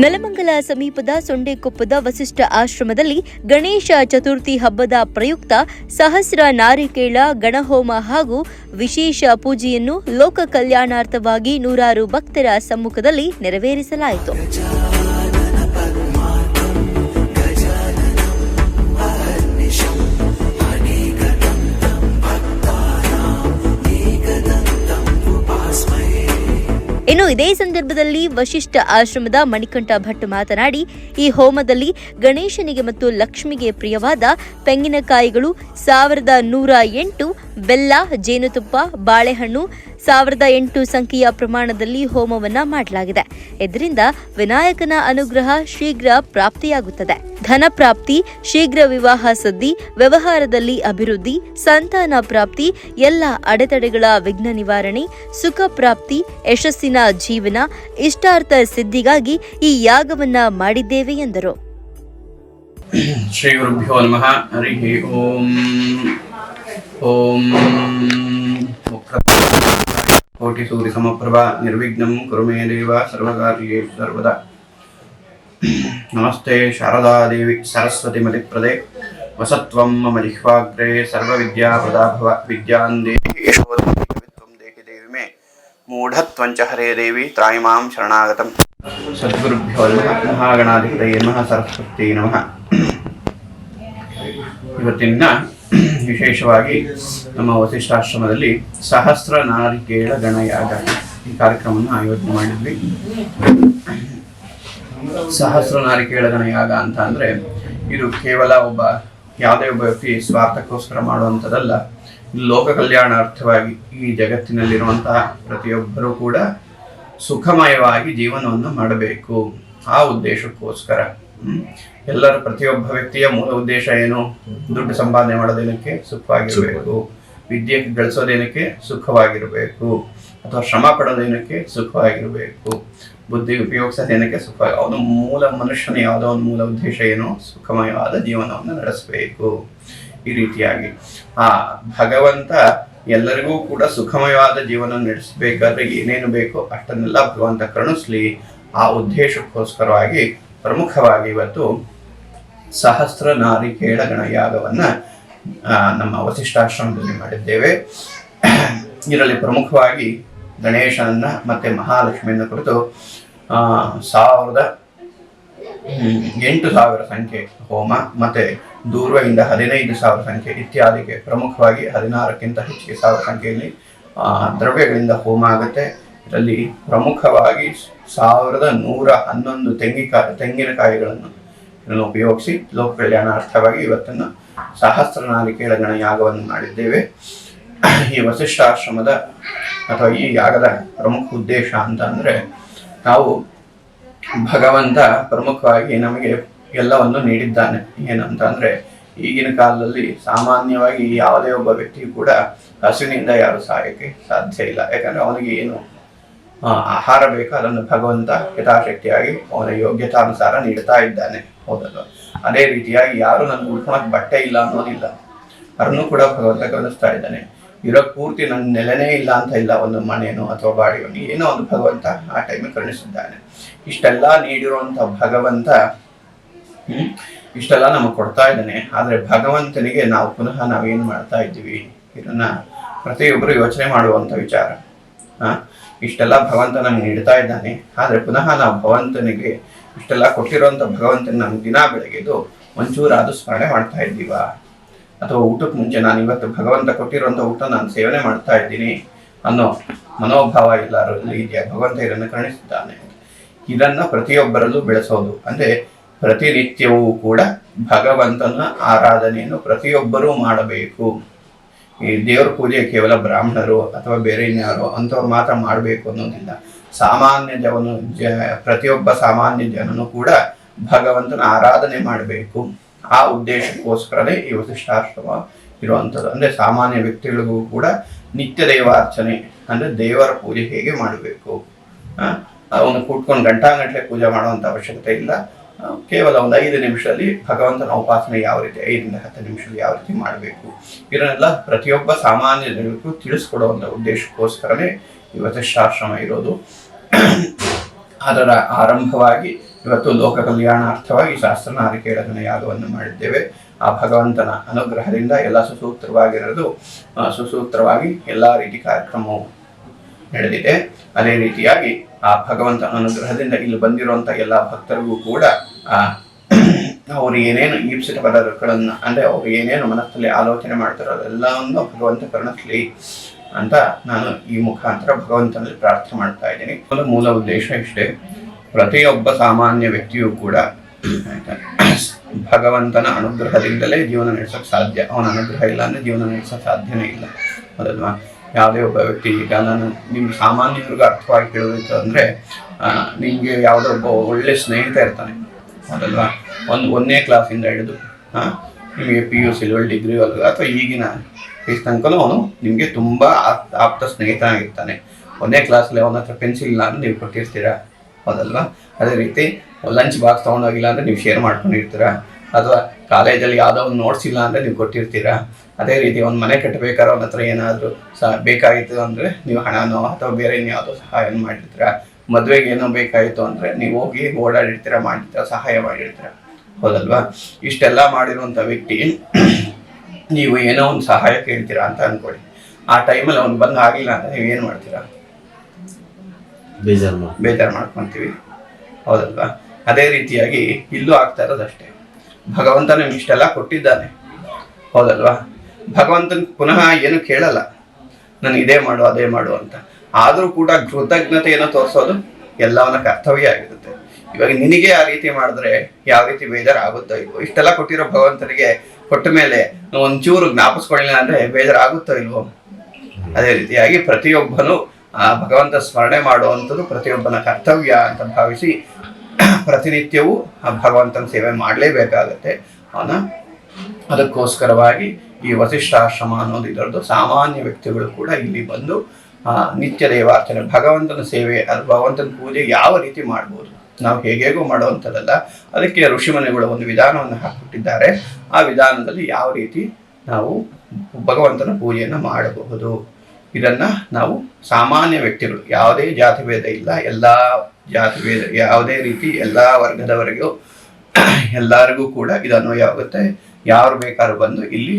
ನೆಲಮಂಗಲ ಸಮೀಪದ ಸೊಂಡೆಕೊಪ್ಪದ ವಸಿಷ್ಠ ಆಶ್ರಮದಲ್ಲಿ ಗಣೇಶ ಚತುರ್ಥಿ ಹಬ್ಬದ ಪ್ರಯುಕ್ತ ಸಹಸ್ರ ನಾರಿಕೇಳ ಗಣಹೋಮ ಹಾಗೂ ವಿಶೇಷ ಪೂಜೆಯನ್ನು ಲೋಕ ಕಲ್ಯಾಣಾರ್ಥವಾಗಿ ನೂರಾರು ಭಕ್ತರ ಸಮ್ಮುಖದಲ್ಲಿ ನೆರವೇರಿಸಲಾಯಿತು. ಇನ್ನು ಇದೇ ಸಂದರ್ಭದಲ್ಲಿ ವಶಿಷ್ಠ ಆಶ್ರಮದ ಮಣಿಕಂಠ ಭಟ್ ಮಾತನಾಡಿ, ಈ ಹೋಮದಲ್ಲಿ ಗಣೇಶನಿಗೆ ಮತ್ತು ಲಕ್ಷ್ಮಿಗೆ ಪ್ರಿಯವಾದ ತೆಂಗಿನಕಾಯಿಗಳು ಸಾವಿರದ ನೂರ ಎಂಟು, ಬೆಲ್ಲ, ಜೇನುತುಪ್ಪ, ಬಾಳೆಹಣ್ಣು ಸಾವಿರದ ಎಂಟು ಸಂಖ್ಯೆಯ ಪ್ರಮಾಣದಲ್ಲಿ ಹೋಮವನ್ನ ಮಾಡಲಾಗಿದೆ. ಇದರಿಂದ ವಿನಾಯಕನ ಅನುಗ್ರಹ ಶೀಘ್ರ ಪ್ರಾಪ್ತಿಯಾಗುತ್ತದೆ. ಧನ ಪ್ರಾಪ್ತಿ, ಶೀಘ್ರ ವಿವಾಹ ಸದ್ದಿ, ವ್ಯವಹಾರದಲ್ಲಿ ಅಭಿವೃದ್ಧಿ, ಸಂತಾನ ಪ್ರಾಪ್ತಿ, ಎಲ್ಲ ಅಡೆತಡೆಗಳ ವಿಘ್ನ ನಿವಾರಣೆ, ಸುಖ ಪ್ರಾಪ್ತಿ, ಯಶಸ್ಸಿನ ಜೀವನ, ಇಷ್ಟಾರ್ಥ ಸಿದ್ಧಿಗಾಗಿ ಈ ಯಾಗವನ್ನ ಮಾಡಿದ್ದೇವೆ ಎಂದರು. ಶ್ರೀ ಗುರುಭ್ಯೋ ನಮಃ. ಹರಿ ಓಂ. ಓಂ ಕೋಟಿ ಸೂರ್ಯ ಸಮಪ್ರಭಾ, ನಿರ್ವಿಘ್ನಂ ಕುರುಮೇ ದೇವ, ಸರ್ವಕಾರ್ಯೇ ಸರ್ವದಾ. ನಮಸ್ತೆ ಶಾರದಾ ದೇವಿ, ಸರಸ್ವತಿ ಮತಿಪ್ರದೆ ವಸತ್ವಂ ಮಮ ಜಿಹ್ವಾಗ್ರೆ ಸರ್ವವಿದ್ಯಾಪ್ರದಾಭವ ವಿದ್ಯಾನ್ ದೇಹಿ ದೇವಿ ಮೇ. ಮೂಢತ್ವಂಚ ಹರೇ ದೇವಿ ತ್ರಾಯಿಮಾಂ ಶರಣಾಗತಂ. ಸದ್ಗುರುಭ್ಯೋ ನಮಃ, ಮಹಾಗಣಾಧಿಪತಯೇ ನಮಃ ಸರಸ್ವತಿ ನಮಃ. ಇವತ್ತಿನ ವಿಶೇಷವಾಗಿ ನಮ್ಮ ವಸಿಷ್ಠಾಶ್ರಮದಲ್ಲಿ ಸಹಸ್ರ ನಾರಿಕೇಳ ಗಣಯಾಗ ಈ ಕಾರ್ಯಕ್ರಮವನ್ನು ಆಯೋಜನೆ ಮಾಡಿದ್ವಿ ಸಹಸ್ರ ನಾರಿಕೇಳ ಗಣಯಾಗ ಅಂತ ಅಂದರೆ ಇದು ಕೇವಲ ಒಬ್ಬ ಯಾವುದೇ ಒಬ್ಬ ವ್ಯಕ್ತಿ ಸ್ವಾರ್ಥಕ್ಕೋಸ್ಕರ ಮಾಡುವಂಥದ್ದಲ್ಲ ಲೋಕ ಕಲ್ಯಾಣಾರ್ಥವಾಗಿ ಈ ಜಗತ್ತಿನಲ್ಲಿರುವಂತಹ ಪ್ರತಿಯೊಬ್ಬರೂ ಕೂಡ ಸುಖಮಯವಾಗಿ ಜೀವನವನ್ನು ಮಾಡಬೇಕು ಆ ಉದ್ದೇಶಕ್ಕೋಸ್ಕರ. ಎಲ್ಲರ ಪ್ರತಿಯೊಬ್ಬ ವ್ಯಕ್ತಿಯ ಮೂಲ ಉದ್ದೇಶ ಏನು? ದುಡ್ಡು ಸಂಪಾದನೆ ಮಾಡೋದೇನಕ್ಕೆ ಸುಖವಾಗಿರಬೇಕು. ವಿದ್ಯೆ ಗಳಿಸೋದೇನಕ್ಕೆ ಸುಖವಾಗಿರಬೇಕು. ಅಥವಾ ಶ್ರಮ ಪಡೋದೇನಕ್ಕೆ ಸುಖವಾಗಿರಬೇಕು. ಬುದ್ಧಿ ಉಪಯೋಗಿಸೋದೇನಕ್ಕೆ ಸುಖ ಅವನು ಮೂಲ ಮನುಷ್ಯನ ಯಾವುದೋ ಒಂದು ಮೂಲ ಉದ್ದೇಶ ಏನು? ಸುಖಮಯವಾದ ಜೀವನವನ್ನು ನಡೆಸಬೇಕು. ಈ ರೀತಿಯಾಗಿ. ಆ ಭಗವಂತ ಎಲ್ಲರಿಗೂ ಕೂಡ ಸುಖಮಯವಾದ ಜೀವನ ನಡೆಸಬೇಕಾದ್ರೆ ಏನೇನು ಬೇಕೋ ಅಷ್ಟನ್ನೆಲ್ಲ ಭಗವಂತ ಕರುಣಿಸ್ಲಿ. ಆ ಉದ್ದೇಶಕ್ಕೋಸ್ಕರವಾಗಿ ಪ್ರಮುಖವಾಗಿ ಇವತ್ತು ಸಹಸ್ರ ನಾರಿ ಕೇಳಗಣ ಯಾಗವನ್ನು ನಮ್ಮ ವಸಿಷ್ಠಾಶ್ರಮದಲ್ಲಿ ಮಾಡಿದ್ದೇವೆ. ಇದರಲ್ಲಿ ಪ್ರಮುಖವಾಗಿ ಗಣೇಶನನ್ನ ಮತ್ತೆ ಮಹಾಲಕ್ಷ್ಮಿಯನ್ನು ಕುರಿತು ಸಾವಿರದ ಎಂಟು ಸಾವಿರ ಸಂಖ್ಯೆ ಹೋಮ ಮತ್ತೆ ದೂರ್ವೆಯಿಂದ ಹದಿನೈದು ಸಾವಿರ ಸಂಖ್ಯೆ ಇತ್ಯಾದಿಗೆ ಪ್ರಮುಖವಾಗಿ ಹದಿನಾರಕ್ಕಿಂತ ಹೆಚ್ಚಿಗೆ ಸಾವಿರ ಸಂಖ್ಯೆಯಲ್ಲಿ ದ್ರವ್ಯಗಳಿಂದ ಹೋಮ ಆಗುತ್ತೆ. ಇದರಲ್ಲಿ ಪ್ರಮುಖವಾಗಿ ಸಾವಿರದ ನೂರ ಹನ್ನೊಂದು ತೆಂಗಿನಕಾಯಿ ತೆಂಗಿನಕಾಯಿಗಳನ್ನು ಉಪಯೋಗಿಸಿ ಲೋಕ ಕಲ್ಯಾಣಾರ್ಥವಾಗಿ ಇವತ್ತನ್ನು ಸಹಸ್ರ ನಾರಿಕೇಳ ಗಣ ಯಾಗವನ್ನು ಮಾಡಿದ್ದೇವೆ. ಈ ವಸಿಷ್ಠಾಶ್ರಮದ ಅಥವಾ ಈ ಯಾಗದ ಪ್ರಮುಖ ಉದ್ದೇಶ ಅಂತ ಅಂದ್ರೆ ನಾವು ಭಗವಂತ ಪ್ರಮುಖವಾಗಿ ನಮಗೆ ಎಲ್ಲವನ್ನು ನೀಡಿದ್ದಾನೆ. ಏನಂತ ಅಂದ್ರೆ ಈಗಿನ ಕಾಲದಲ್ಲಿ ಸಾಮಾನ್ಯವಾಗಿ ಯಾವುದೇ ಒಬ್ಬ ವ್ಯಕ್ತಿ ಕೂಡ ಹಸಿವಿನಿಂದ ಯಾರು ಸಾಯಕ್ಕೆ ಸಾಧ್ಯ ಇಲ್ಲ. ಯಾಕಂದ್ರೆ ಅವನಿಗೆ ಏನು ಆಹಾರ ಬೇಕು ಅದನ್ನು ಭಗವಂತ ಯಥಾಶಕ್ತಿಯಾಗಿ ಅವನ ಯೋಗ್ಯತಾನುಸಾರ ನೀಡ್ತಾ ಇದ್ದಾನೆ. ಹೌದಲ್ವ ಅದೇ ರೀತಿಯಾಗಿ ಯಾರು ನನ್ಗೆ ಉಳ್ಕೊಳಕ್ ಬಟ್ಟೆ ಇಲ್ಲ ಅನ್ನೋದಿಲ್ಲ. ಅದನ್ನು ಕೂಡ ಭಗವಂತ ಕಲಿಸ್ತಾ ಇದ್ದಾನೆ. ಇರೋ ಪೂರ್ತಿ ನನ್ನ ನೆಲೆನೇ ಇಲ್ಲ ಅಂತ ಇಲ್ಲ ಒಂದು ಮನೆನೋ ಅಥವಾ ಬಾಡಿಯನ್ನು ಏನೋ ಒಂದು ಭಗವಂತ ಆ ಟೈಮಿಗೆ ಕರುಣಿಸಿದ್ದಾನೆ. ಇಷ್ಟೆಲ್ಲ ನೀಡಿರುವಂಥ ಭಗವಂತ ಇಷ್ಟೆಲ್ಲ ನಮಗೆ ಕೊಡ್ತಾ ಇದ್ದಾನೆ. ಆದರೆ ಭಗವಂತನಿಗೆ ನಾವು ಪುನಃ ನಾವೇನು ಮಾಡ್ತಾ ಇದ್ದೀವಿ ಇದನ್ನ ಪ್ರತಿಯೊಬ್ಬರು ಯೋಚನೆ ಮಾಡುವಂಥ ವಿಚಾರ. ಇಷ್ಟೆಲ್ಲ ಭಗವಂತ ನಮ್ಗೆ ನೀಡ್ತಾ ಇದ್ದಾನೆ. ಆದರೆ ಪುನಃ ನಾವು ಭಗವಂತನಿಗೆ ಇಷ್ಟೆಲ್ಲ ಕೊಟ್ಟಿರುವಂತ ಭಗವಂತನ ನಾನು ದಿನ ಬೆಳಗ್ಗೆದು ಅದು ಸ್ಮರಣೆ ಮಾಡ್ತಾ ಇದ್ದೀವಾ? ಅಥವಾ ಊಟಕ್ಕೆ ಮುಂಚೆ ನಾನು ಇವತ್ತು ಭಗವಂತ ಕೊಟ್ಟಿರುವಂತ ಊಟ ನಾನು ಸೇವನೆ ಮಾಡ್ತಾ ಇದ್ದೀನಿ ಅನ್ನೋ ಮನೋಭಾವ ಎಲ್ಲರೂ ಇದೆಯಾ? ಭಗವಂತ ಇದನ್ನು ಕರುಣಿಸಿದ್ದಾನೆ ಇದನ್ನ ಪ್ರತಿಯೊಬ್ಬರಲ್ಲೂ ಬೆಳೆಸೋದು. ಅಂದ್ರೆ ಪ್ರತಿನಿತ್ಯವೂ ಕೂಡ ಭಗವಂತನ ಆರಾಧನೆಯನ್ನು ಪ್ರತಿಯೊಬ್ಬರೂ ಮಾಡಬೇಕು. ಈ ದೇವ್ರ ಪೂಜೆ ಕೇವಲ ಬ್ರಾಹ್ಮಣರು ಅಥವಾ ಬೇರೆ ಇನ್ಯಾರು ಅಂಥವ್ರು ಮಾತ್ರ ಮಾಡಬೇಕು ಅನ್ನೋದಿಲ್ಲ. ಸಾಮಾನ್ಯ ಜನನು, ಜ, ಪ್ರತಿಯೊಬ್ಬ ಸಾಮಾನ್ಯ ಜನನು ಕೂಡ ಭಗವಂತನ ಆರಾಧನೆ ಮಾಡಬೇಕು. ಆ ಉದ್ದೇಶಕ್ಕೋಸ್ಕರನೇ ಈ ವಸಿಷ್ಠಾಶ್ರಮ ಇರುವಂಥದ್ದು. ಅಂದರೆ ಸಾಮಾನ್ಯ ವ್ಯಕ್ತಿಗಳಿಗೂ ಕೂಡ ನಿತ್ಯ ದೇವಾರ್ಚನೆ, ಅಂದರೆ ದೇವರ ಪೂಜೆ ಹೇಗೆ ಮಾಡಬೇಕು? ಅವನು ಕೂತ್ಕೊಂಡು ಗಂಟಾಗಂಟಲೆ ಪೂಜೆ ಮಾಡುವಂಥ ಅವಶ್ಯಕತೆ ಇಲ್ಲ. ಕೇವಲ ಒಂದು ಐದು ನಿಮಿಷದಲ್ಲಿ ಭಗವಂತನ ಉಪಾಸನೆ ಯಾವ ರೀತಿ, ಐದರಿಂದ ಹತ್ತು ನಿಮಿಷದಲ್ಲಿ ಯಾವ ರೀತಿ ಮಾಡಬೇಕು? ಇದನ್ನೆಲ್ಲ ಪ್ರತಿಯೊಬ್ಬ ಸಾಮಾನ್ಯ ಜನರಿಗೂ ತಿಳಿಸ್ಕೊಡುವಂಥ ಉದ್ದೇಶಕ್ಕೋಸ್ಕರನೇ ಇವತ್ತು ಶಾಶ್ರಮ ಇರೋದು. ಅದರ ಆರಂಭವಾಗಿ ಇವತ್ತು ಲೋಕ ಕಲ್ಯಾಣಾರ್ಥವಾಗಿ ಶಾಸ್ತ್ರನಾರಿಕೇಳನ ಯಾಗವನ್ನು ಮಾಡಿದ್ದೇವೆ. ಆ ಭಗವಂತನ ಅನುಗ್ರಹದಿಂದ ಎಲ್ಲ ಸುಸೂತ್ರವಾಗಿರೋದು ಸುಸೂತ್ರವಾಗಿ ಎಲ್ಲ ರೀತಿ ಕಾರ್ಯಕ್ರಮವು ನಡೆದಿದೆ. ಅದೇ ರೀತಿಯಾಗಿ ಆ ಭಗವಂತನ ಅನುಗ್ರಹದಿಂದ ಇಲ್ಲಿ ಬಂದಿರುವಂತ ಎಲ್ಲ ಭಕ್ತರಿಗೂ ಕೂಡ, ಆ, ಅವರು ಏನೇನು ಈಪ್ಸಿತ ಪದಗಳನ್ನು ಅಂದ್ರೆ ಅವರು ಏನೇನು ಮನಸ್ಸಲ್ಲಿ ಆಲೋಚನೆ ಮಾಡ್ತಾರೋ ಅದೆಲ್ಲವನ್ನು ಭಗವಂತ ಅಂತ ನಾನು ಈ ಮುಖಾಂತರ ಭಗವಂತನಲ್ಲಿ ಪ್ರಾರ್ಥನೆ ಮಾಡ್ತಾ ಇದ್ದೀನಿ. ಮೂಲ ಉದ್ದೇಶ ಇಷ್ಟೇ. ಪ್ರತಿಯೊಬ್ಬ ಸಾಮಾನ್ಯ ವ್ಯಕ್ತಿಯೂ ಕೂಡ ಭಗವಂತನ ಅನುಗ್ರಹದಿಂದಲೇ ಜೀವನ ನಡೆಸೋಕೆ ಸಾಧ್ಯ. ಅವನ ಅನುಗ್ರಹ ಇಲ್ಲ ಅಂದ್ರೆ ಜೀವನ ನಡೆಸೋಕೆ ಸಾಧ್ಯನೇ ಇಲ್ಲ. ಅದಲ್ವಾ ಯಾವುದೇ ಒಬ್ಬ ವ್ಯಕ್ತಿ ಈಗ ನಾನು ನಿಮ್ಮ ಸಾಮಾನ್ಯವ್ರಿಗೂ ಅರ್ಥವಾಗಿ ಕೇಳಬೇಕು ಅಂದರೆ ನಿಮಗೆ ಯಾವುದೋ ಒಬ್ಬ ಒಳ್ಳೆ ಸ್ನೇಹಿತ ಇರ್ತಾನೆ. ಅದಲ್ವಾ ಒಂದು ಒಂದನೇ ಕ್ಲಾಸಿಂದ ಹಿಡಿದು ಹಾಂ ನಿಮಗೆ P U C level degree ಅಥವಾ ಈಗಿನ ಫೀಸ್ ತನಕನೂ ಅವನು ನಿಮಗೆ ತುಂಬ ಆಪ್ತ ಆಪ್ತ ಸ್ನೇಹಿತನಾಗಿರ್ತಾನೆ ಒಂದೇ ಕ್ಲಾಸಲ್ಲಿ ಅವನ ಹತ್ರ ಪೆನ್ಸಿಲ್ ಇಲ್ಲ ಅಂದ್ರೆ ನೀವು ಕೊಟ್ಟಿರ್ತೀರಾ? ಹೌದಲ್ವಾ? ಅದೇ ರೀತಿ ಲಂಚ್ ಬಾಕ್ಸ್ ತೊಗೊಂಡೋಗಿಲ್ಲ ಅಂದರೆ ನೀವು ಶೇರ್ ಮಾಡ್ಕೊಂಡಿರ್ತೀರಾ? ಅಥವಾ ಕಾಲೇಜಲ್ಲಿ ಯಾವುದೋ ಒಂದು ನೋಟ್ಸ್ ಇಲ್ಲ ಅಂದರೆ ನೀವು ಕೊಟ್ಟಿರ್ತೀರಾ? ಅದೇ ರೀತಿ ಒಂದು ಮನೆ ಕಟ್ಟಬೇಕಾದ್ರೆ ಅವನ ಹತ್ರ ಏನಾದರೂ ಸಹ ಬೇಕಾಗಿತ್ತು ಅಂದರೆ ನೀವು ಹಣನೋ ಅಥವಾ ಬೇರೆ ಇನ್ಯಾವುದೋ ಸಹಾಯ ಮಾಡಿರ್ತೀರಾ? ಮದುವೆಗೆ ಏನೋ ಬೇಕಾಯಿತು ಅಂದರೆ ನೀವು ಹೋಗಿ ಓಡಾಡಿರ್ತೀರಾ, ಮಾಡಿರ್ತೀರ, ಸಹಾಯ ಮಾಡಿರ್ತೀರಾ? ಹೌದಲ್ವಾ? ಇಷ್ಟೆಲ್ಲ ಮಾಡಿರುವಂಥ ವ್ಯಕ್ತಿ ನೀವು ಏನೋ ಒಂದು ಸಹಾಯ ಕೇಳ್ತೀರಾ ಅಂತ ಅನ್ಕೊಳ್ಳಿ. ಆ ಟೈಮಲ್ಲಿ ಅವ್ನು ಬಂದು ಆಗಿಲ್ಲ ಅಂದರೆ ನೀವು ಏನು ಮಾಡ್ತೀರಾ? ಬೇಜಾರು ಬೇಜಾರು ಮಾಡ್ಕೊತೀವಿ. ಹೌದಲ್ವಾ? ಅದೇ ರೀತಿಯಾಗಿ ಇಲ್ಲೂ ಆಗ್ತಾ ಇರೋದಷ್ಟೇ ಭಗವಂತ ನಿಮ್ಗೆ ಇಷ್ಟೆಲ್ಲ ಕೊಟ್ಟಿದ್ದಾನೆ. ಹೌದಲ್ವಾ? ಭಗವಂತನ ಪುನಃ ಏನು ಕೇಳಲ್ಲ. ನಾನು ಇದೇ ಮಾಡು ಅದೇ ಮಾಡು ಅಂತ. ಆದರೂ ಕೂಡ ಕೃತಜ್ಞತೆಯನ್ನು ತೋರಿಸೋದು ಎಲ್ಲವನ್ನ ಕರ್ತವ್ಯ ಆಗಿರುತ್ತೆ. ಇವಾಗ ನಿನಗೆ ಆ ರೀತಿ ಮಾಡಿದ್ರೆ ಯಾವ ರೀತಿ ಬೇಜಾರು ಆಗುತ್ತೋ ಇಲ್ವೋ? ಇಷ್ಟೆಲ್ಲ ಕೊಟ್ಟಿರೋ ಭಗವಂತನಿಗೆ ಕೊಟ್ಟ ಮೇಲೆ ಒಂಚೂರು ಜ್ಞಾಪಿಸ್ಕೊಳ್ಳಿಲ್ಲ ಅಂದ್ರೆ ಬೇಜಾರಾಗುತ್ತೋ ಇಲ್ವೋ? ಅದೇ ರೀತಿಯಾಗಿ ಪ್ರತಿಯೊಬ್ಬನು ಆ ಭಗವಂತ ಸ್ಮರಣೆ ಮಾಡುವಂಥದ್ದು ಪ್ರತಿಯೊಬ್ಬನ ಕರ್ತವ್ಯ ಅಂತ ಭಾವಿಸಿ ಪ್ರತಿನಿತ್ಯವೂ ಆ ಭಗವಂತನ ಸೇವೆ ಮಾಡಲೇಬೇಕಾಗತ್ತೆ. ಅವನ ಅದಕ್ಕೋಸ್ಕರವಾಗಿ ಈ ವಸಿಷ್ಠಾಶ್ರಮ ಅನ್ನೋದು ಇದರದ್ದು ಸಾಮಾನ್ಯ ವ್ಯಕ್ತಿಗಳು ಕೂಡ ಇಲ್ಲಿ ಬಂದು ನಿತ್ಯ ದೇವಾರ್ಚನೆ, ಭಗವಂತನ ಸೇವೆ, ಅದು ಭಗವಂತನ ಪೂಜೆ ಯಾವ ರೀತಿ ಮಾಡ್ಬೋದು? ನಾವು ಹೇಗೇಗೋ ಮಾಡುವಂಥದ್ದಲ್ಲ. ಅದಕ್ಕೆ ಋಷಿಮನೆಗಳು ಒಂದು ವಿಧಾನವನ್ನು ಹಾಕಿಬಿಟ್ಟಿದ್ದಾರೆ ಆ ವಿಧಾನದಲ್ಲಿ ಯಾವ ರೀತಿ ನಾವು ಭಗವಂತನ ಪೂಜೆಯನ್ನು ಮಾಡಬಹುದು. ಇದನ್ನ ನಾವು ಸಾಮಾನ್ಯ ವ್ಯಕ್ತಿಗಳು ಯಾವುದೇ ಜಾತಿ ಭೇದ ಇಲ್ಲ ಎಲ್ಲ ಜಾತಿ ಭೇದ ಯಾವುದೇ ರೀತಿ ಎಲ್ಲ ವರ್ಗದವರೆಗೂ ಎಲ್ಲರಿಗೂ ಕೂಡ ಇದು ಅನ್ವಯ ಆಗುತ್ತೆ ಯಾರು ಬೇಕಾದ್ರೂ ಬಂದು ಇಲ್ಲಿ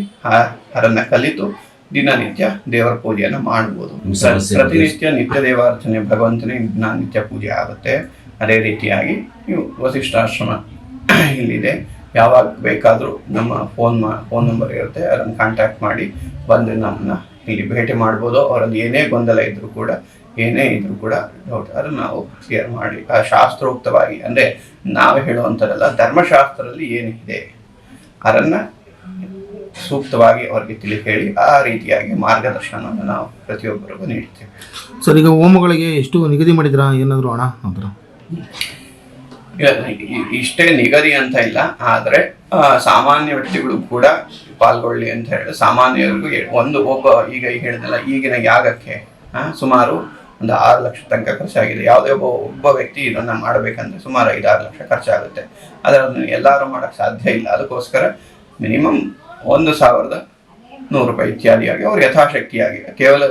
ಅದನ್ನು ಕಲಿತು ದಿನನಿತ್ಯ ದೇವರ ಪೂಜೆಯನ್ನು ಮಾಡಬಹುದು ಪ್ರತಿನಿತ್ಯ ನಿತ್ಯ ದೇವಾರ್ಚನೆ ಭಗವಂತನೇ ದಿನ ನಿತ್ಯ ಪೂಜೆ ಆಗುತ್ತೆ. ಅದೇ ರೀತಿಯಾಗಿ ನೀವು ವಸಿಷ್ಠಾಶ್ರಮ ಇಲ್ಲಿದೆ. ಯಾವಾಗ ಬೇಕಾದರೂ ನಮ್ಮ ಫೋನ್ ಮಾ ಫೋನ್ ನಂಬರ್ ಇರುತ್ತೆ. ಅದನ್ನು ಕಾಂಟ್ಯಾಕ್ಟ್ ಮಾಡಿ ಬಂದು ನಮ್ಮನ್ನ ಇಲ್ಲಿ ಭೇಟಿ ಮಾಡ್ಬೋದು. ಅವರಲ್ಲಿ ಏನೇ ಗೊಂದಲ ಇದ್ದರೂ ಕೂಡ, ಏನೇ ಇದ್ದರೂ ಕೂಡ ಡೌಟ್ ಅದನ್ನು ನಾವು ಕ್ಲಿಯರ್ ಮಾಡಿ. ಆ ಶಾಸ್ತ್ರೋಕ್ತವಾಗಿ ಅಂದರೆ ನಾವು ಹೇಳುವಂಥದ್ದಲ್ಲ, ಧರ್ಮಶಾಸ್ತ್ರದಲ್ಲಿ ಏನಿದೆ? ಅದನ್ನ ಸೂಕ್ತವಾಗಿ ಅವರಿಗೆ ತಿಳಿ ಹೇಳಿ ಆ ರೀತಿಯಾಗಿ ಮಾರ್ಗದರ್ಶನವನ್ನು ನಾವು ಪ್ರತಿಯೊಬ್ಬರಿಗೂ ನೀಡ್ತೇವೆ. ಸರ್, ಈಗ ಹೋಮಗಳಿಗೆ ಎಷ್ಟು ನಿಗದಿ ಮಾಡಿದ್ರಾ? ಏನಾದರೂ ಹಣ ಇ- ಇಷ್ಟೇ ನಿಗದಿ ಅಂತ ಇಲ್ಲ, ಆದರೆ ಸಾಮಾನ್ಯ ವ್ಯಕ್ತಿಗಳು ಕೂಡ ಪಾಲ್ಗೊಳ್ಳಿ ಅಂತ ಹೇಳಿ ಸಾಮಾನ್ಯರಿಗೂ ಒಂದು ಒಬ್ಬ ಈಗ ಹೇಳಿದಲ್ಲ ಈಗಿನ ಯಾಗಕ್ಕೆ ಸುಮಾರು ಒಂದು ಆರು ಲಕ್ಷ ತನಕ ಖರ್ಚಾಗಿದೆ. ಯಾವುದೇ ಒಬ್ಬ ಒಬ್ಬ ವ್ಯಕ್ತಿ ಇದನ್ನ ಮಾಡಬೇಕಂದ್ರೆ ಸುಮಾರು ಐದಾರು ಲಕ್ಷ ಖರ್ಚಾಗುತ್ತೆ. ಅದನ್ನು ಎಲ್ಲರೂ ಮಾಡೋಕ್ಕೆ ಸಾಧ್ಯ ಇಲ್ಲ. ಅದಕ್ಕೋಸ್ಕರ ಮಿನಿಮಮ್ ಒಂದು ಸಾವಿರದ ನೂರು ರೂಪಾಯಿ ಇತ್ಯಾದಿಯಾಗಿ ಅವ್ರು ಯಥಾಶಕ್ತಿಯಾಗಿ, ಕೇವಲ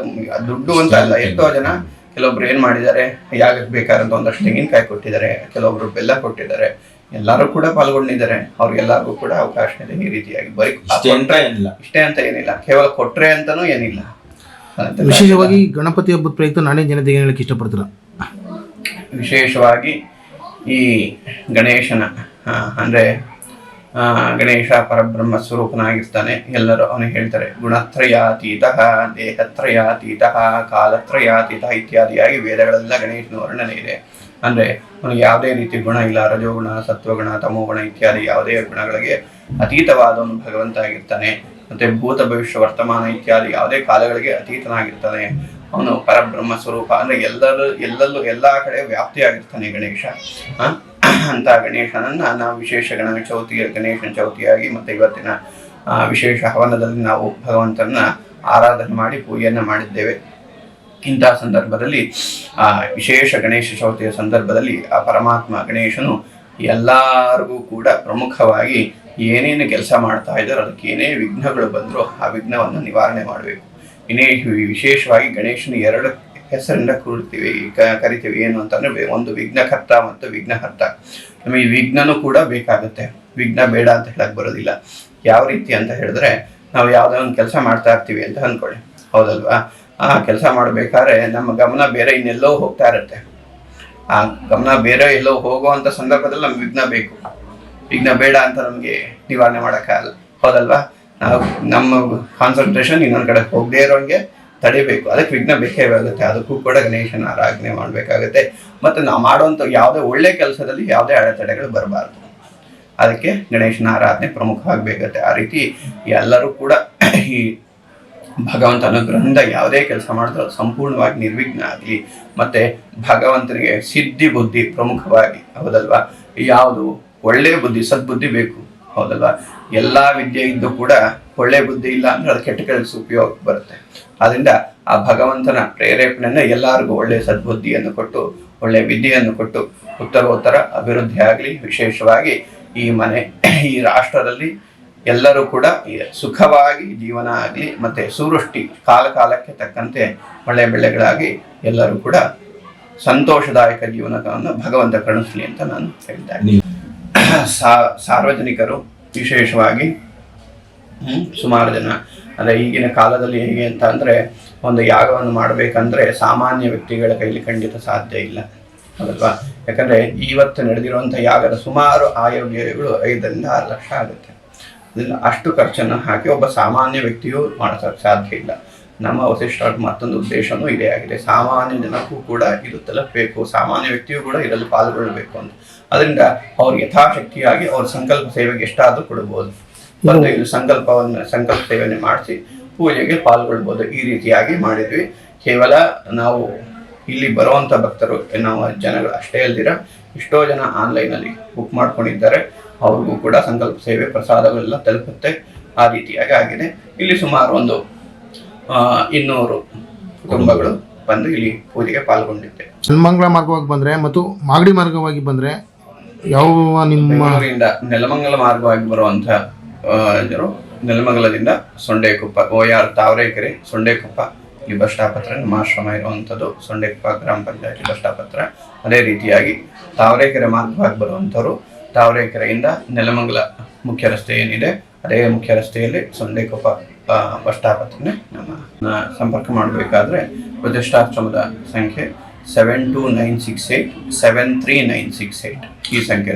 ದುಡ್ಡು ಅಂತ ಅಲ್ಲ, ಎಷ್ಟೋ ಜನ ಕೆಲವೊಬ್ರು ಏನು ಮಾಡಿದ್ದಾರೆ ಯಾಕೆ ಬೇಕಾದಂತ ಒಂದಷ್ಟು ತೆಂಗಿನಕಾಯಿ ಕೊಟ್ಟಿದ್ದಾರೆ ಕೆಲವೊಬ್ರು ಬೆಲ್ಲ ಕೊಟ್ಟಿದ್ದಾರೆ ಎಲ್ಲರೂ ಕೂಡ ಪಾಲ್ಗೊಂಡಿದ್ದಾರೆ ಅವ್ರಿಗೆಲ್ಲರಿಗೂ ಕೂಡ ಅವಕಾಶ ಇದೆ ಈ ರೀತಿಯಾಗಿ. ಬರೀ ಇಷ್ಟೇ ಅಂತ ಏನಿಲ್ಲ. ಇಷ್ಟೇ ಅಂತ ಏನಿಲ್ಲ. ಕೇವಲ ಕೊಟ್ರೆ ಅಂತಾನೂ ಏನಿಲ್ಲ. ಅಂತ ವಿಶೇಷವಾಗಿ ಗಣಪತಿ ಹಬ್ಬದ ಪ್ರಯುಕ್ತ ನಾನೇ ಜನತೆಗೆ ಏನು ಹೇಳಕ್ಕೆ ಇಷ್ಟಪಡ್ತೀರಾ? ವಿಶೇಷವಾಗಿ ಈ ಗಣೇಶನ ಅಂದರೆ ಗಣೇಶ ಪರಬ್ರಹ್ಮ ಸ್ವರೂಪನಾಗಿರ್ತಾನೆ. ಎಲ್ಲರೂ ಅವನು ಹೇಳ್ತಾರೆ, ಗುಣತ್ರಯಾತೀತ, ದೇಹತ್ರಯಾತೀತ, ಕಾಲತ್ರಯಾತೀತ ಇತ್ಯಾದಿಯಾಗಿ ವೇದಗಳೆಲ್ಲ ಗಣೇಶನ ವರ್ಣನೆ ಇದೆ. ಅಂದ್ರೆ ಅವನಿಗೆ ಯಾವುದೇ ರೀತಿ ಗುಣ ಇಲ್ಲ, ರಜೋಗುಣ, ಸತ್ವಗುಣ, ತಮೋಗುಣ ಇತ್ಯಾದಿ ಯಾವುದೇ ಗುಣಗಳಿಗೆ ಅತೀತವಾದವನು ಭಗವಂತ ಆಗಿರ್ತಾನೆ ಮತ್ತೆ ಭೂತ ಭವಿಷ್ಯ, ವರ್ತಮಾನ ಇತ್ಯಾದಿ ಯಾವುದೇ ಕಾಲಗಳಿಗೆ ಅತೀತನಾಗಿರ್ತಾನೆ. ಅವನು ಪರಬ್ರಹ್ಮ ಸ್ವರೂಪ ಅಂದ್ರೆ ಎಲ್ಲರೂ ಎಲ್ಲಲ್ಲೂ ಎಲ್ಲಾ ಕಡೆ ವ್ಯಾಪ್ತಿಯಾಗಿರ್ತಾನೆ ಗಣೇಶ. ಅಂತ ಗಣೇಶನನ್ನ ನಾವು ವಿಶೇಷ ಗಣೇಶ ಚೌತಿ ಗಣೇಶನ ಚೌತಿಯಾಗಿ ಮತ್ತೆ ಇವತ್ತಿನ ವಿಶೇಷ ಹವನದಲ್ಲಿ ನಾವು ಭಗವಂತನ ಆರಾಧನೆ ಮಾಡಿ ಪೂಜೆಯನ್ನು ಮಾಡಿದ್ದೇವೆ. ಇಂತಹ ಸಂದರ್ಭದಲ್ಲಿ, ಆ, ವಿಶೇಷ ಗಣೇಶ ಚೌತಿಯ ಸಂದರ್ಭದಲ್ಲಿ ಆ ಪರಮಾತ್ಮ ಗಣೇಶನು ಎಲ್ಲರಿಗೂ ಕೂಡ ಪ್ರಮುಖವಾಗಿ ಏನೇನು ಕೆಲಸ ಮಾಡ್ತಾ ಇದ್ದಾರೋ ಅದಕ್ಕೆ ಏನೇ ವಿಘ್ನಗಳು ಬಂದರೂ ಆ ವಿಘ್ನವನ್ನು ನಿವಾರಣೆ ಮಾಡಬೇಕು. ಇನ್ನೇ ವಿಶೇಷವಾಗಿ ಗಣೇಶನ ಎರಡು ಹೆಸರಿಂದ ಕೂರ್ತೀವಿ ಕ- ಕರಿತೀವಿ. ಏನು ಅಂತಂದ್ರೆ ಒಂದು ವಿಘ್ನಕರ್ತ ಮತ್ತು ವಿಘ್ನಹರ್ತ. ನಮಗೆ ವಿಘ್ನನೂ ಕೂಡ ಬೇಕಾಗುತ್ತೆ. ವಿಘ್ನ ಬೇಡ ಅಂತ ಹೇಳಕ್ ಬರೋದಿಲ್ಲ. ಯಾವ ರೀತಿ ಅಂತ ಹೇಳಿದ್ರೆ, ನಾವು ಯಾವುದೋ ಒಂದು ಕೆಲಸ ಮಾಡ್ತಾ ಇರ್ತೀವಿ ಅಂತ ಅಂದ್ಕೊಳ್ಳಿ ಹೌದಲ್ವಾ? ಆ ಕೆಲಸ ಮಾಡಬೇಕಾದ್ರೆ ನಮ್ಮ ಗಮನ ಬೇರೆ ಇನ್ನೆಲ್ಲೋ ಹೋಗ್ತಾ ಇರುತ್ತೆ. ಆ ಗಮನ ಬೇರೆ ಎಲ್ಲೋ ಹೋಗುವಂತ ಸಂದರ್ಭದಲ್ಲಿ ನಮ್ಗೆ ವಿಘ್ನ ಬೇಕು. ವಿಘ್ನ ಬೇಡ ಅಂತ ನಮಗೆ ನಿವಾರಣೆ ಮಾಡೋಕ್ಕಾಗಲ್ಲ. ಹೌದಲ್ವಾ? ನಾವು ನಮ್ಮ ಕಾನ್ಸಂಟ್ರೇಷನ್ ಇನ್ನೊಂದು ಕಡೆ ಹೋಗದೇ ಇರೋಂಗೆ ತಡಿಬೇಕು. ಅದಕ್ಕೆ ವಿಘ್ನ ಬೇಕೇ ಆಗುತ್ತೆ ಅದಕ್ಕೂ ಕೂಡ ಗಣೇಶನ ಆರಾಧನೆ ಮಾಡಬೇಕಾಗುತ್ತೆ. ಮತ್ತು ನಾವು ಮಾಡುವಂಥ ಯಾವುದೇ ಒಳ್ಳೆ ಕೆಲಸದಲ್ಲಿ ಯಾವುದೇ ಅಡೆತಡೆಗಳು ಬರಬಾರ್ದು. ಅದಕ್ಕೆ ಗಣೇಶನ ಆರಾಧನೆ ಪ್ರಮುಖ ಆಗಬೇಕಾಗುತ್ತೆ ಆ ರೀತಿ ಎಲ್ಲರೂ ಕೂಡ ಈ ಭಗವಂತ ಅನುಗ್ರಹದಿಂದ ಯಾವುದೇ ಕೆಲಸ ಮಾಡಿದ್ರು ಸಂಪೂರ್ಣವಾಗಿ ನಿರ್ವಿಘ್ನ ಆಗಲಿ, ಮತ್ತು ಭಗವಂತನಿಗೆ ಸಿದ್ಧಿ ಬುದ್ಧಿ ಪ್ರಮುಖವಾಗಿ, ಹೌದಲ್ವಾ? ಯಾವುದು? ಒಳ್ಳೆಯ ಬುದ್ಧಿ, ಸದ್ಬುದ್ಧಿ ಬೇಕು, ಹೌದಲ್ವಾ? ಎಲ್ಲ ವಿದ್ಯೆ ಇದ್ದು ಕೂಡ ಒಳ್ಳೆ ಬುದ್ಧಿ ಇಲ್ಲ ಅಂದ್ರೆ ಅದು ಕೆಟ್ಟ ಕೆಲಸ ಉಪಯೋಗ ಬರುತ್ತೆ. ಆದ್ರಿಂದ ಆ ಭಗವಂತನ ಪ್ರೇರೇಪಣೆಯನ್ನು ಎಲ್ಲರಿಗೂ ಒಳ್ಳೆಯ ಸದ್ಬುದ್ಧಿಯನ್ನು ಕೊಟ್ಟು ಒಳ್ಳೆಯ ವಿದ್ಯೆಯನ್ನು ಕೊಟ್ಟು ಉತ್ತರೋತ್ತರ ಅಭಿವೃದ್ಧಿ ಆಗಲಿ ವಿಶೇಷವಾಗಿ ಈ ಮನೆ ಈ ರಾಷ್ಟ್ರದಲ್ಲಿ ಎಲ್ಲರೂ ಕೂಡ ಸುಖವಾಗಿ ಜೀವನ ಆಗಲಿ ಮತ್ತು ಸುವೃಷ್ಟಿ ಕಾಲ ಕಾಲಕ್ಕೆ ತಕ್ಕಂತೆ ಒಳ್ಳೆಯ ಬೆಳೆಗಳಾಗಿ ಎಲ್ಲರೂ ಕೂಡ ಸಂತೋಷದಾಯಕ ಜೀವನವನ್ನು ಭಗವಂತ ಕರುಣಿಸಲಿ ಅಂತ ನಾನು ಹೇಳ್ತಾ ಇದ್ದೀನಿ ಸಾರ್ವಜನಿಕರು ವಿಶೇಷವಾಗಿ ಸುಮಾರು ಜನ ಅಂದ್ರೆ ಈಗಿನ ಕಾಲದಲ್ಲಿ ಹೇಗೆ ಅಂತ ಅಂದ್ರೆ ಒಂದು ಯಾಗವನ್ನು ಮಾಡಬೇಕಂದ್ರೆ ಸಾಮಾನ್ಯ ವ್ಯಕ್ತಿಗಳ ಕೈಲಿ ಖಂಡಿತ ಸಾಧ್ಯ ಇಲ್ಲ. ಅದಲ್ವಾ ಯಾಕಂದ್ರೆ ಇವತ್ತು ನಡೆದಿರುವಂಥ ಯಾಗದ ಸುಮಾರು ಆಯೋಗ್ಯಗಳು ಐದರಿಂದ ಆರು ಲಕ್ಷ ಆಗುತ್ತೆ. ಅದನ್ನ ಅಷ್ಟು ಖರ್ಚನ್ನು ಹಾಕಿ ಒಬ್ಬ ಸಾಮಾನ್ಯ ವ್ಯಕ್ತಿಯು ಮಾಡೋಕ್ಕೆ ಸಾಧ್ಯ ಇಲ್ಲ. ನಮ್ಮ ವಸಿಷ್ಠರ ಮತ್ತೊಂದು ಉದ್ದೇಶನೂ ಇದೇ ಆಗಿದೆ. ಸಾಮಾನ್ಯ ಜನಕ್ಕೂ ಕೂಡ ಇದು ತಲುಪಬೇಕು. ಸಾಮಾನ್ಯ ವ್ಯಕ್ತಿಯೂ ಕೂಡ ಇದರಲ್ಲಿ ಪಾಲ್ಗೊಳ್ಳಬೇಕು ಅಂತ. ಅದರಿಂದ ಅವ್ರು ಯಥಾಶಕ್ತಿಯಾಗಿ ಅವ್ರ ಸಂಕಲ್ಪ ಸೇವೆಗೆ ಎಷ್ಟಾದರೂ ಕೊಡ್ಬೋದು. ಬಂದು ಇಲ್ಲಿ ಸಂಕಲ್ಪವನ್ನು ಸಂಕಲ್ಪ ಸೇವನೆ ಮಾಡಿಸಿ ಪೂಜೆಗೆ ಪಾಲ್ಗೊಳ್ಬೋದು. ಈ ರೀತಿಯಾಗಿ ಮಾಡಿದ್ವಿ. ಕೇವಲ ನಾವು ಇಲ್ಲಿ ಬರುವಂಥ ಭಕ್ತರು ನಾವು ಜನಗಳು ಅಷ್ಟೇ ಅಲ್ದಿರ ಎಷ್ಟೋ ಜನ ಆನ್ಲೈನಲ್ಲಿ ಬುಕ್ ಮಾಡ್ಕೊಂಡಿದ್ದಾರೆ. ಅವ್ರಿಗೂ ಕೂಡ ಸಂಕಲ್ಪ ಸೇವೆ ಪ್ರಸಾದಗಳೆಲ್ಲ ತಲುಪುತ್ತೆ. ಆ ರೀತಿಯಾಗಿ ಆಗಿದೆ. ಇಲ್ಲಿ ಸುಮಾರು ಒಂದು ಇನ್ನೂರು ಕುಟುಂಬಗಳು ಬಂದು ಇಲ್ಲಿ ಪೂಜೆಗೆ ಪಾಲ್ಗೊಂಡಿದ್ದೆ. ನೆಲಮಂಗಲ ಮಾರ್ಗವಾಗಿ ಬಂದರೆ ಮತ್ತು ಮಾಗಡಿ ಮಾರ್ಗವಾಗಿ ಬಂದರೆ ಯಾವ ನಿಮ್ಮ ನೆಲಮಂಗಲ ಮಾರ್ಗವಾಗಿ ಬರುವಂತ ಆ, ಜನರು ನೆಲಮಂಗಲದಿಂದ ಸೊಂಡೆಕೊಪ್ಪ, ಓ ಆರ್ ತಾವರೆಕೆರೆ, ಸೊಂಡೆಕೊಪ್ಪ ಈ ಬಸ್ ಸ್ಟಾಪ್ ಹತ್ರ ನಮ್ಮ ಆಶ್ರಮ ಇರುವಂಥದ್ದು ಸೊಂಡೆಕೊಪ್ಪ ಗ್ರಾಮ ಪಂಚಾಯತಿ ಬಸ್ ಸ್ಟಾಪ್ ಹತ್ರ. ಅದೇ ರೀತಿಯಾಗಿ ತಾವರೆಕೆರೆ ಮಾರ್ಗವಾಗಿ ಬರುವಂಥವ್ರು ತಾವರೆಕೆರೆಯಿಂದ ನೆಲಮಂಗಲ ಮುಖ್ಯ ರಸ್ತೆ ಏನಿದೆ, ಅದೇ ಮುಖ್ಯ ರಸ್ತೆಯಲ್ಲಿ ಸೊಂಡೆಕೊಪ್ಪ ಬಸ್ ಸ್ಟಾಪ್ ಹತ್ರನೇ ನಮ್ಮ ಸಂಪರ್ಕ ಮಾಡಬೇಕಾದ್ರೆ ಪ್ರತಿಷ್ಠಾಶ್ರಮದ ಸಂಖ್ಯೆ seven two nine six eight seven three nine six eight ಈ ಸಂಖ್ಯೆ